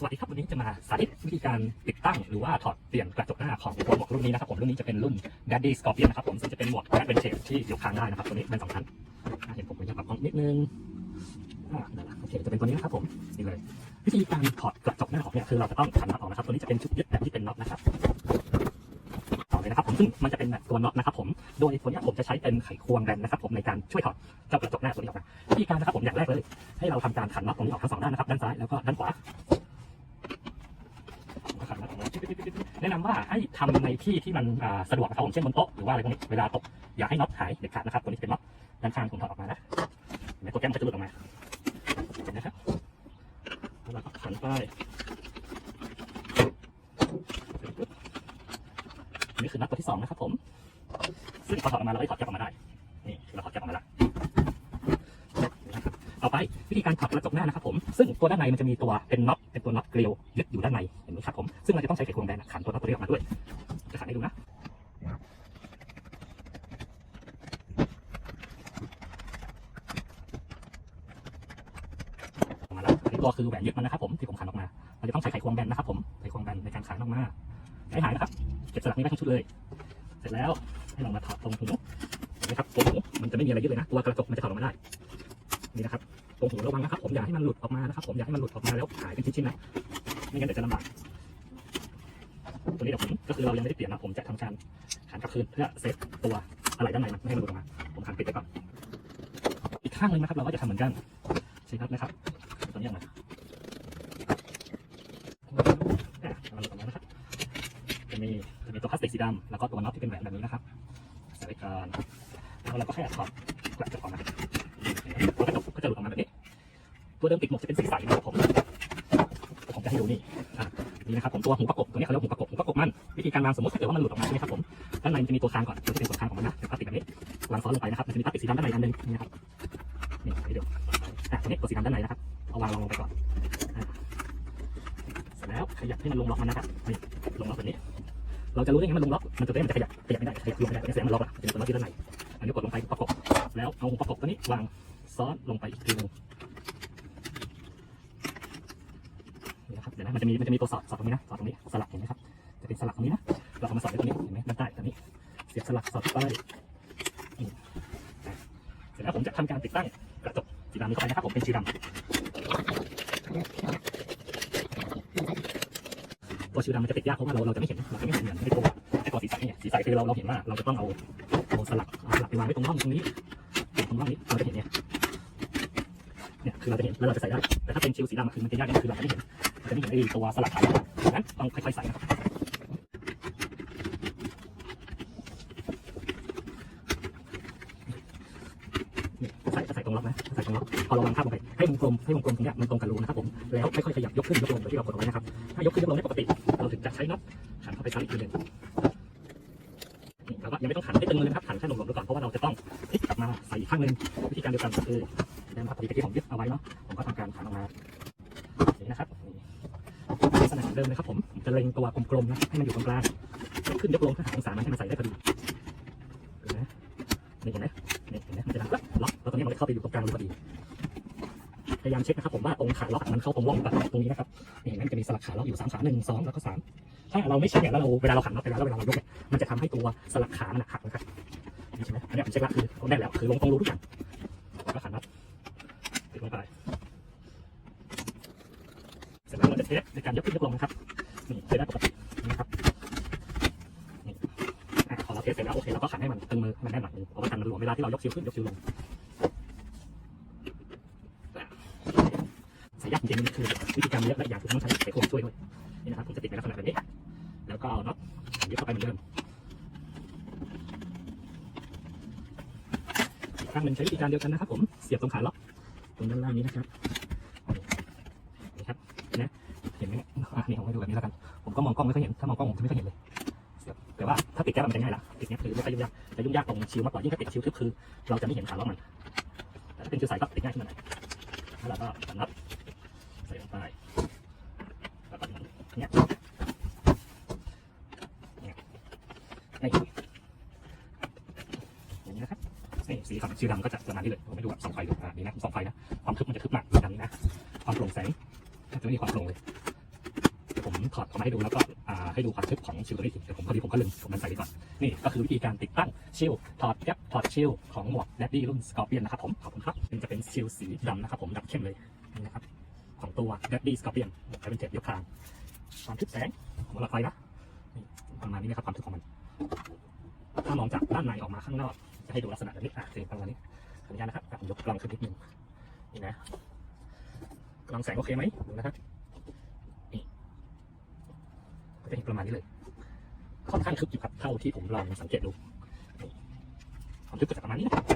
สวัสดีครับวันนี้จะมาสาธิตวิธีการติดตั้งหรือว่าถอดเปลี่ยนกระจกหน้าของตัวหมวกรุ่นนี้นะครับผมรุ่นนี้จะเป็นรุ่น Daddy Scorpion นะครับผมซึ่งจะเป็นหมวกแบ็คเป็นเชฟที่ยกคางได้นะครับตัวนี้เป็นสองชั้นเห็นผมผมจะปรับกล้องนิดนึงนั่นแหละโอเคจะเป็นตัวนี้นะครับผมนี่เลย วิธีการถอดกระจกหน้าออกเนี่ยคือเราจะต้องขันน็อตออกนะครับตัวนี้จะเป็นชุดยึดแบบที่เป็นน็อตนะครับต่อเลยนะครับผมซึ่งมันจะเป็นแบบตัวน็อตนะครับผมโดยตัวนี้ผมจะใช้เป็นไขควงแบนนะครับผมในการช่วยถอดเจ้ากระจกหน้าตัวนี้ออกมาวิธีการนะครับผมอย่างแรกเลย ให้เราทำการขันน็อตตรงนี้ออกทั้งสองด้านนะครับด้านซ้ายแล้วก็ด้านขวา แนะนำว่าให้ทำในที่ที่มันสะดวกนะครับผมเช่นบนโต๊ะหรือว่าอะไรพวกนี้เวลาตกอย่าให้น็อตหายเด็ดขาดนะครับตัวนี้จะเป็นน็อตด้านข้างผมถอดออกมานะเห็นไหมโปรแกรมจะหลุดออกมาเห็นนะครับแล้วเราก็ขันไปนนี่คือน็อตตัวที่สองนะครับผม ซึ่งพอถอดออกมาเราก็ถอดแก๊ปออกมาได้นี่คือเราถอดแก๊ปออกมาแล้วต่อไป วิธีการถอดกระจกหน้านะครับผมซึ่งตัวด้านในมันจะมีตัวเป็นน็อตเป็นตัวน็อตเกลียวยึดอยู่ด้านในเห็นไหมครับผมซึ่งเราจะต้องใช้ไขควงแบนขันตัวน็อตตัวนี้ออกมาด้วยจะขันให้ดูนะมาแล้วอันนี้ตัวคือแหวนยึดมันนะครับผมที่ผมขันออกมาเราจะต้องใช้ไขควงแบนนะครับผมไขควงแบนในการขันออกมาใช้หายนะครับเก็บสลักนี้ไว้ทั้งชุดเลย เสร็จแล้วให้เรามาถอดตรงหูนไหมครับตรงหูมันจะไม่มีอะไรยึดเลยนะตัวกระจกมันจะถอดออกมาได้นี่นะครับ ตรงหูระวังนะครับผมอย่าให้มันหลุดออกมานะครับผมอย่าให้มันหลุดออกมาแล้วหายเป็นชิ้นๆนะไม่งั้นเดี๋ยวจะลำบากตัวนี้เดี๋ยวผมก็คือเรายังไม่ได้เปลี่ยนนะผมจะทำการขันกลับคืนเพื่อเซฟตัวอะไรด้านในมันไม่ให้มันหลุดออกมา ผมขันปิดไปก่อนอีกข้างหนึงนะครับ เราก็จะทำเหมือนกันใช่ครับนะครับตัวนี้ออกมาอะมันหลุดออกมานะครับจะมีจะมีตัวพลาสติกสีดำแล้วก็ตัวน็อตที่เป็นแหวนแบบนี้นะครับใส่ไว้ก่อนแล้วเราก็แค่ถอดกระจกออกมา เดิมติดหมวกจะเป็นสีใสนะครับผมผมจะให้ดูนี่อะนี่นะครับผมตัวหูประกบตัวนี้เขาเรียกหูประกบหูประกบมันวิธีการวางสมมติถ้าเกิดว่ามันหลุดออกมาใช่ไหมครับผมด้านในมันจะมีตัวคางก่อนมันจะเป็นตัวคางของมันนะเป็นพลาสติกแบบนี้วางซ้อนลงไปนะครับมันจะมีพลาสติกสีดำด้านในอันหนึงนี่นะครับนี่ให้ดูอะตัวนี้ตัวสีดำด้านในนะครับเอาวางลงไปก่อนเสร็จแล้วขยับให้มันลงล็อกมันนะครับนี่ลงล็อกแบบนี้ เราจะรู้ได้ไงมันลงล็อกมันจะได้มันจะขยับขยับไม่ได้ขยับลงไม่ได้ไม่แสดงมันล็อกอะจะเป็นตัวล็อกที่ด้านในอันนี้กดลงไปประกบแล้วเอาหูประกบตัวนี้วางซ้อนลงไปอีกทีนึง นี่นะครับเดี๋ยวนะมันจะมีมันจะมีตัวสอดสอดตรงนี้นะสอดตรงนี้สลักเห็นไหมครับจะเป็นสลักตรงนี้นะเราเอามาสอดไว้ตรงนี้เห็นไหมด้านใต้ตรงนี้ เสียบสลักสอดไปนี่เสร็จแล้วผมจะทำการติดตั้งกระจกสีดำนี้เข้าไปนะครับผมเป็นสีดำตัวสีดำมันจะติดยากเพราะว่าเราเราจะไม่เห็นเราจะไม่เห็นเหมือนไอ้ตัวไอ้ตัวสีใสเนี่ยสีใสคือเราเราเห็นว่าเราจะต้องเอาเอาสลักเอาสลักไปวางไว้ตรงร่องตรงนี้ตรงร่องนี้เราจะเห็นเนี่ยเนี่ยคือเราจะเห็นแล้วเราจะใส่ได้แต่ถ้าเป็นชิวสีดำคือมันจะยากนิดนึงคือเราจะไม่เห็น จะไม่เห็นไอ้ตัวสลักขาวดังนั้นต้องค่อยๆใส่นะครับใส่ใส่ตรงล็อกนะใส่ตรงล็อกพอเราวางภาพลงไปให้วงกลมให้วงกลมตรงเนี้ยมันตรงกับรูนะครับผมแล้วค่อยๆขยับยกขึ้นยกลงโดยที่เรากดเอาไว้นะครับถ้ายกขึ้นยกลงได้ปกติเราถึงจะใช้น็อตขันเข้าไปซ้ำอีกทีหนึ่งนี่เราก็ยังไม่ต้องขันให้ตึงเลยนะครับขันแค่หลวมๆดูก่อนเพราะว่าเราจะต้องพลิกกลับมาใส่อีกข้างหนึ่งวิธีการเดียวกันก็คือเดิมครับปกติที่ผมยึดเอาไว้เนาะผมก็ทำการขันออกมาอย่างนี้นะครับนี่ ลักษณะ เหมือนเดิมเลยครับผมจะเล็งตัวกลมๆนะให้มันอยู่ตรงกลางขึ้นยกลงถ้าหาองศามันให้มันใส่ได้พอดีเห็นไหมนี่เห็นไหมนี่เห็นไหมมันจะดังล็อกล็อกแล้วตรงนี้มันจะเข้าไปอยู่ตรงกลางพอดีพยายามเช็คนะครับผมว่าตรงขาล็อกมันเข้าตรงร่องตัดตรงนี้นะครับนี่เห็นไหมมันจะมีสลักขาล็อกอยู่สามขาหนึ่งสองแล้วก็สามถ้าเราไม่เช็คเนี่ยแล้วเราเวลาเราขันน็อตไปแล้วเวลาเรายกเนี่ยมันจะทำให้ตัวสลักขามันหักนะครับนี่ใช่ไหมอันนี้ผมเช็คและคือแน่นแล้วคือลงตรงรูทุกอย่างแล้วก็ขันน็อตติดลงไปเสร็จแล้วเราจะเทสใน การยกขึ้นยกลงนะครับนี่ใช้ได้ปกตินะครับนี่พอเราเทสเสร็จแล้วโอเคเราก็ขันให้มันตึงมือมันแน่นหน่อยนึงเพราะว่ากันมันหลวมเวลาที่เรายกชิวขึ้นยกชิวลงสายยากจริงๆนี่คือวิธีการเยอะและอย่างคือต้องใช้ไขควงช่วยด้วยนี่นะครับผมจะติดในลักษณะแบบนี้ แล้วก็เอาน็อตยึดเข้าไปเหมือนเดิมข้างหนึ่งใช้วิธีการเดียวกันนะครับผมเสียบตรงขาล็อกตรงด้านล่างนี้นะครับนี่ครับนไหม เห็นไหมอะนี่ผมให้ดูแบบนี้แล้วกัน ผมก็มองกล้องไม่ค่อยเห็น ถ้ามองกล้องผมจะไม่ค่อยเห็นเลย แต่ว่าถ้าติดแก๊สมันจะง่ายละติดแก๊สคือไม่ค่อยยุ่งยากจะยุ่งยากตรงชิวมากกว่า ยิ่งถ้าติดชิวทึบคือ เราจะไม่เห็นขาล็อกมัน แต่ถ้าเป็นชิวใสก็ติดง่ายขึ้นมาหน่อยแล้วเราก็ตัดน็อตใส่ลงไปแล้วก็เนี้ยเนี่ยนี่อย่างนี้นะครับนี่สีของชิวดำก็จะประมาณนี้เลยผมไม่ดูแบบส่องไฟดูอ่านี่นะส่องไฟนะ ความทึบมันจะทึบมากแบบนี้นะ ความโปร่งแสง จะไม่มีความโปร่งเลยผมถอดออกมาให้ดูแล้วก็อ่าให้ดูความทึบของชิลตัวนี้เดี๋ยวผมพอดีผมก็ลืมผมมันใส่ไปก่อนนี่ก็คือวิธีการติดตั้งชิลถอดแก๊ปถอดชิลของหมวกแดดดี้รุ่นสกอร์เปียนนะครับผมขอบคุณครับมันจะเป็นชิลสีดำนะครับผมดำเข้มเลยนะครับของตัวแดดดี้สกอร์เปียนจะเป็นเจ็ดยกคางความทึบแสงของหลอดไฟนะนี่ประมาณนี้นะครับความทึบของมันถ้ามองจากด้านในออกมาข้างนอก จะให้ดูลักษณะแบบนี้อะถึงประมาณนี้ขออนุญาตนะครับผมยกกล้องขึ้นนิดนึงนี่นะ กล้องแสงโอเคไหมดูนะครับนี่ก็จะเห็นประมาณนี้เลย ค่อนข้างทึบอยู่ครับเท่าที่ผมลองสังเกตดูความทึบก็จะประมาณนี้นะครับ